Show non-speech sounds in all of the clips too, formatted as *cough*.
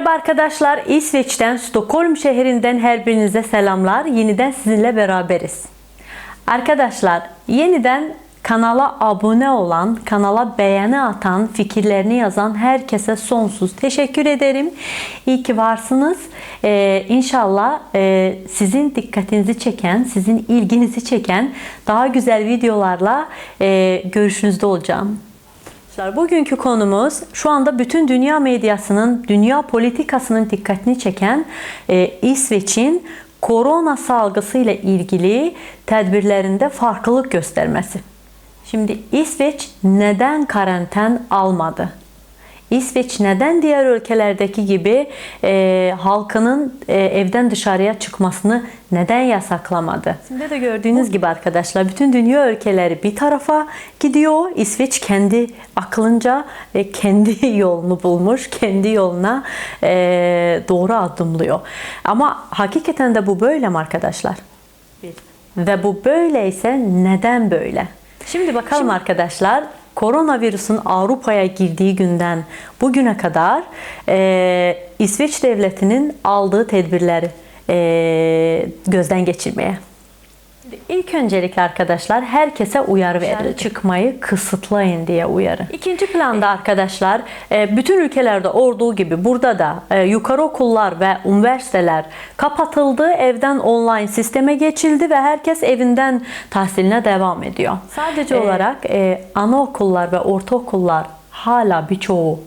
Merhaba arkadaşlar, İsveç'ten, Stockholm şehrinden her birinize selamlar. Yeniden sizinle beraberiz. Arkadaşlar, yeniden kanala abone olan, kanala beğeni atan, fikirlerini yazan herkese sonsuz teşekkür ederim. İyi ki varsınız. Ee, inşallah e, sizin dikkatinizi çeken, sizin ilginizi çeken daha güzel videolarla e, görüşünüzde olacağım. Arkadaşlar bugünkü konumuz şu anda bütün dünya medyasının, dünya politikasının dikkatini çeken e, İsveç'in korona salgısı ile ilgili tedbirlerinde farklılık göstermesi. Şimdi İsveç neden karantin almadı? İsveç neden diğer ülkelerdeki gibi e, halkının e, evden dışarıya çıkmasını neden yasaklamadı? Şimdi de gördüğünüz gibi arkadaşlar bütün dünya ülkeleri bir tarafa gidiyor. İsveç kendi aklınca ve kendi *laughs* yolunu bulmuş, kendi yoluna e, doğru adımlıyor. Ama hakikaten de bu böyle mi arkadaşlar? Ve bu böyleyse neden böyle? Şimdi bakalım arkadaşlar koronavirüsün Avrupa'ya girdiği günden bugüne kadar e, İsveç devletinin aldığı tedbirleri e, gözden geçirmeye. İlk öncelikle arkadaşlar herkese uyarı verildi. Çıkmayı kısıtlayın diye uyarı. İkinci planda arkadaşlar e, bütün ülkelerde olduğu gibi burada da e, yukarı okullar ve üniversiteler kapatıldı. Evden online sisteme geçildi ve herkes evinden tahsiline devam ediyor. Sadece olarak e, anaokullar ve ortaokullar hala birçoğu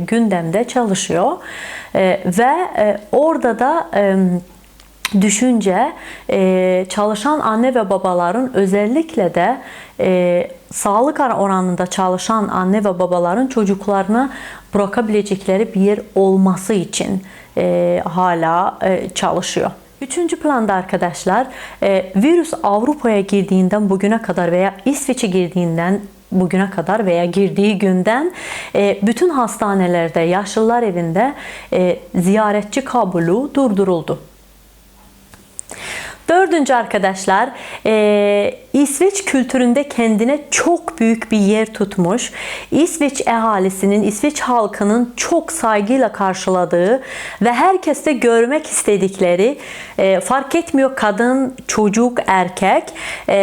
gündemde çalışıyor ve orada da düşünce e, çalışan anne ve babaların özellikle de e, sağlık oranında çalışan anne ve babaların çocuklarını bırakabilecekleri bir yer olması için e, hala e, çalışıyor. Üçüncü planda arkadaşlar e, virüs Avrupa'ya girdiğinden bugüne kadar veya İsveç'e girdiğinden bugüne kadar veya girdiği günden bütün hastanelerde, yaşlılar evinde ziyaretçi kabulü durduruldu. Dördüncü arkadaşlar, e, İsveç kültüründe kendine çok büyük bir yer tutmuş. İsveç ehalisinin, İsveç halkının çok saygıyla karşıladığı ve herkeste görmek istedikleri, e, fark etmiyor kadın, çocuk, erkek, e,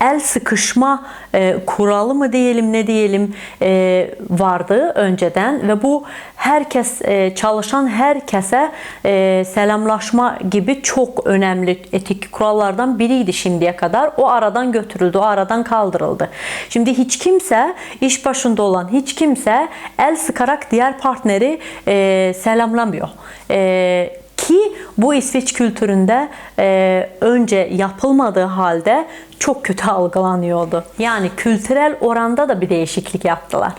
el sıkışma e, kuralı mı diyelim ne diyelim e, vardı önceden ve bu herkes e, çalışan herkese e, selamlaşma gibi çok önemli etik kurallardan biriydi şimdiye kadar. O aradan götürüldü, o aradan kaldırıldı. Şimdi hiç kimse iş başında olan hiç kimse el sıkarak diğer partneri e, selamlamıyor. E, ki bu İsveç kültüründe e, önce yapılmadığı halde çok kötü *laughs* algılanıyordu. Yani kültürel oranda da bir değişiklik yaptılar.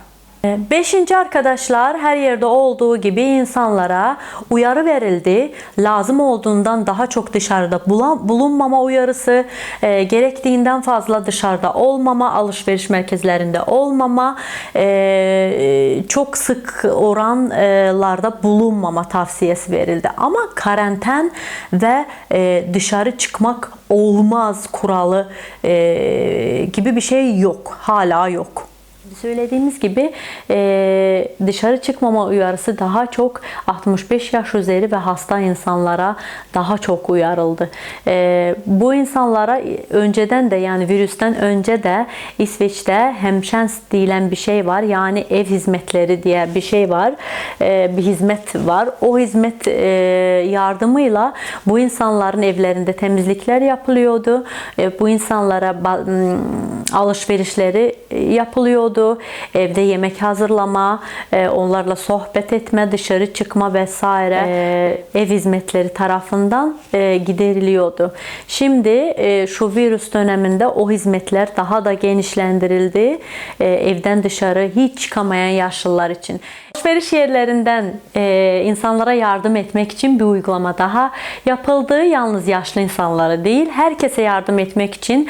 Beşinci arkadaşlar her yerde olduğu gibi insanlara uyarı verildi. Lazım olduğundan daha çok dışarıda bulunmama uyarısı, e, gerektiğinden fazla dışarıda olmama, alışveriş merkezlerinde olmama, e, çok sık oranlarda bulunmama tavsiyesi verildi. Ama karantin ve e, dışarı çıkmak olmaz kuralı e, gibi bir şey yok. Hala yok. Söylediğimiz gibi e, dışarı çıkmama uyarısı daha çok 65 yaş üzeri ve hasta insanlara daha çok uyarıldı. E, bu insanlara önceden de yani virüsten önce de İsveç'te hemşens denilen bir şey var. Yani ev hizmetleri diye bir şey var. E, bir hizmet var. O hizmet yardımıyla bu insanların evlerinde temizlikler yapılıyordu. Bu insanlara alışverişleri yapılıyordu. Evde yemek hazırlama, e, onlarla sohbet etme, dışarı çıkma vesaire e, ev hizmetleri tarafından e, gideriliyordu. Şimdi şu virüs döneminde o hizmetler daha da genişlendirildi. Evden dışarı hiç çıkamayan yaşlılar için. Alışveriş yerlerinden insanlara yardım etmek için bir uygulama daha yapıldı. Yalnız yaşlı insanlara değil, herkese yardım etmek için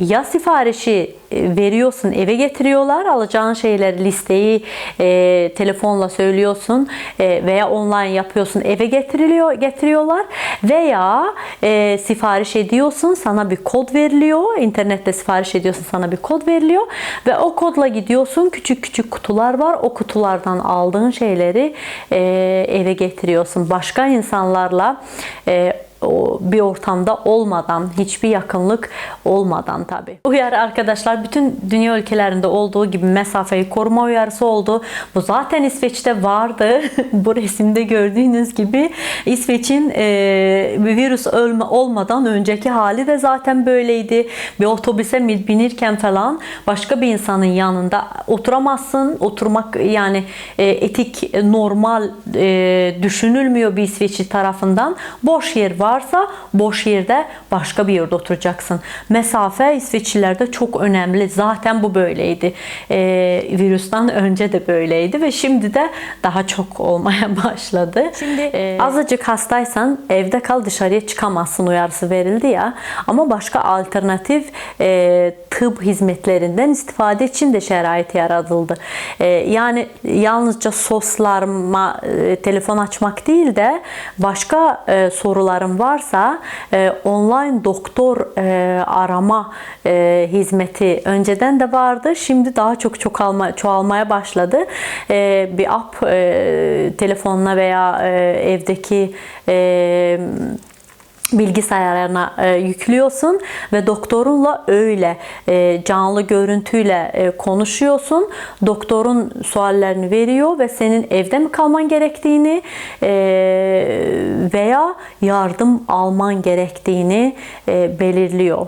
ya sifarişi e, veriyorsun eve getiriyorlar. Alacağın şeyleri listeyi e, telefonla söylüyorsun e, veya online yapıyorsun eve getiriliyor getiriyorlar veya e, sipariş ediyorsun sana bir kod veriliyor. İnternette sipariş ediyorsun sana bir kod veriliyor ve o kodla gidiyorsun. Küçük küçük kutular var. O kutulardan aldığın şeyleri e, eve getiriyorsun. Başka insanlarla e, bir ortamda olmadan, hiçbir yakınlık olmadan tabi. Uyarı arkadaşlar bütün dünya ülkelerinde olduğu gibi mesafeyi koruma uyarısı oldu. Bu zaten İsveç'te vardı. *laughs* Bu resimde gördüğünüz gibi İsveç'in e, virüs ölme olmadan önceki hali de zaten böyleydi. Bir otobüse binirken falan başka bir insanın yanında oturamazsın. Oturmak yani e, etik, normal e, düşünülmüyor bir İsveçli tarafından. Boş yer var varsa boş yerde başka bir yerde oturacaksın. Mesafe İsveçlilerde çok önemli. Zaten bu böyleydi. Ee, virüsten önce de böyleydi ve şimdi de daha çok *laughs* olmaya başladı. Şimdi ee, azıcık hastaysan evde kal dışarıya çıkamazsın uyarısı verildi ya. Ama başka alternatif e, tıp hizmetlerinden istifade için de şerait yaratıldı. E, yani yalnızca soslarma e, telefon açmak değil de başka e, sorularım varsa e, online doktor e, arama e, hizmeti önceden de vardı. Şimdi daha çok çoğalma, çoğalmaya başladı. E, bir app e, telefonuna veya e, evdeki e, bilgisayarına e, yüklüyorsun ve doktorunla öyle e, canlı görüntüyle e, konuşuyorsun. Doktorun suallerini veriyor ve senin evde mi kalman gerektiğini e, veya yardım alman gerektiğini e, belirliyor.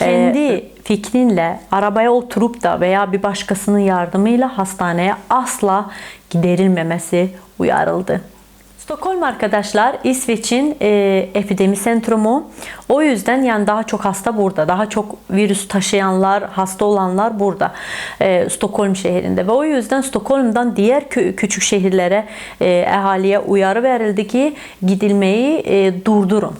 E, Kendi fikrinle arabaya oturup da veya bir başkasının yardımıyla hastaneye asla giderilmemesi uyarıldı. Stockholm arkadaşlar İsveç'in e, epidemi sentrumu. O yüzden yani daha çok hasta burada. Daha çok virüs taşıyanlar, hasta olanlar burada. E, Stockholm şehrinde. Ve o yüzden Stockholm'dan diğer kü küçük şehirlere e, ahaliye uyarı verildi ki gidilmeyi e, durdurun.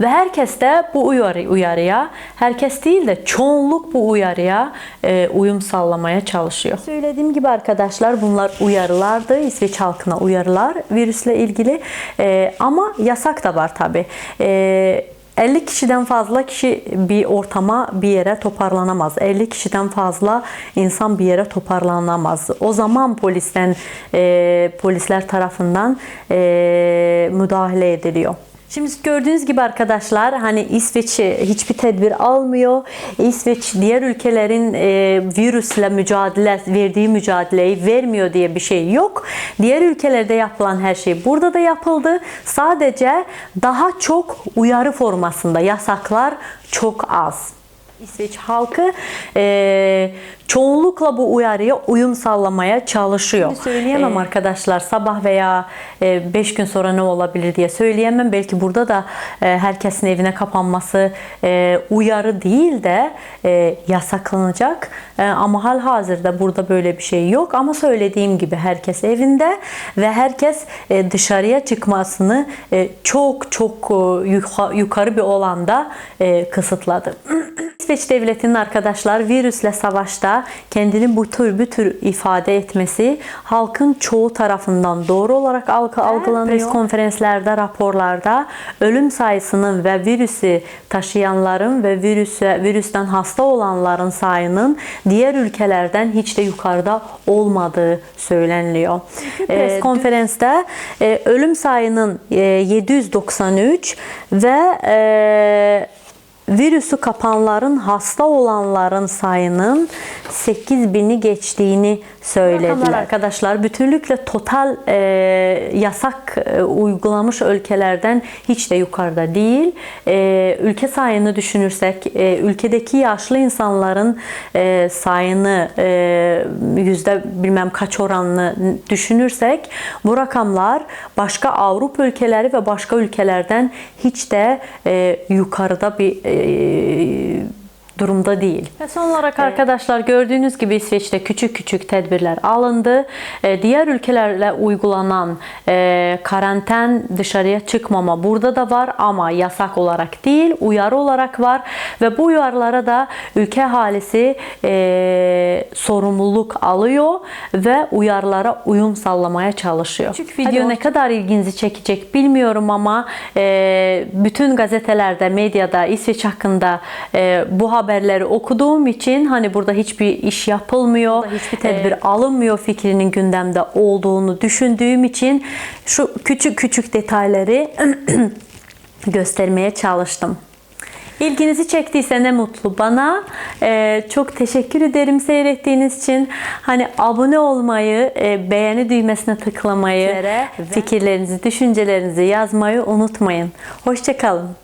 Ve herkes de bu uyarı, uyarıya, herkes değil de çoğunluk bu uyarıya e, uyum sağlamaya çalışıyor. Söylediğim gibi arkadaşlar bunlar uyarılardı. İsveç halkına uyarılar virüsle ilgili. E, ama yasak da var tabi. E, 50 kişiden fazla kişi bir ortama bir yere toparlanamaz. 50 kişiden fazla insan bir yere toparlanamaz. O zaman polisten e, polisler tarafından e, müdahale ediliyor. Şimdi gördüğünüz gibi arkadaşlar hani İsveç hiçbir tedbir almıyor. İsveç diğer ülkelerin e, virüsle mücadele verdiği mücadeleyi vermiyor diye bir şey yok. Diğer ülkelerde yapılan her şey burada da yapıldı. Sadece daha çok uyarı formasında yasaklar çok az. İsveç halkı e, çoğunlukla bu uyarıya uyum sağlamaya çalışıyor. Şimdi söyleyemem ee, arkadaşlar sabah veya 5 e, gün sonra ne olabilir diye söyleyemem. Belki burada da e, herkesin evine kapanması e, uyarı değil de e, yasaklanacak. E, ama hal hazırda burada böyle bir şey yok. Ama söylediğim gibi herkes evinde ve herkes e, dışarıya çıkmasını e, çok çok e, yukarı bir olanda e, kısıtladı. *clears throat* İsveç devletinin arkadaşlar virüsle savaşta kendini bu tür bir tür ifade etmesi halkın çoğu tarafından doğru olarak algı algılanıyor. Pres konferanslerde, raporlarda ölüm sayısının ve virüsü taşıyanların ve virüse, virüsten hasta olanların sayının diğer ülkelerden hiç de yukarıda olmadığı söyleniliyor. Pres ee, konferansta e, ölüm sayının e, 793 ve e, virüsü kapanların hasta olanların sayının 8000'i geçtiğini söylediler. arkadaşlar bütünlükle total e, yasak e, uygulamış ülkelerden hiç de yukarıda değil. E, ülke sayını düşünürsek e, ülkedeki yaşlı insanların e, sayını e, yüzde bilmem kaç oranını düşünürsek bu rakamlar başka Avrupa ülkeleri ve başka ülkelerden hiç de e, yukarıda bir e, durumda değil. Ve son olarak arkadaşlar gördüğünüz gibi İsveç'te küçük küçük tedbirler alındı. E, Diğer ülkelerle uygulanan e, karantin dışarıya çıkmama burada da var ama yasak olarak değil uyarı olarak var ve bu uyarılara da ülke ahalisi e, sorumluluk alıyor ve uyarılara uyum sağlamaya çalışıyor. Küçük video ne kadar ilginizi çekecek bilmiyorum ama e, bütün gazetelerde, medyada İsveç hakkında e, bu haberleri okuduğum için hani burada hiçbir iş yapılmıyor, hiçbir tedbir alınmıyor fikrinin gündemde olduğunu düşündüğüm için şu küçük küçük detayları *clears throat* göstermeye çalıştım. İlginizi çektiyse ne mutlu bana. Ee, çok teşekkür ederim seyrettiğiniz için. Hani abone olmayı, e, beğeni düğmesine tıklamayı, fikirlerinizi, düşüncelerinizi yazmayı unutmayın. Hoşçakalın.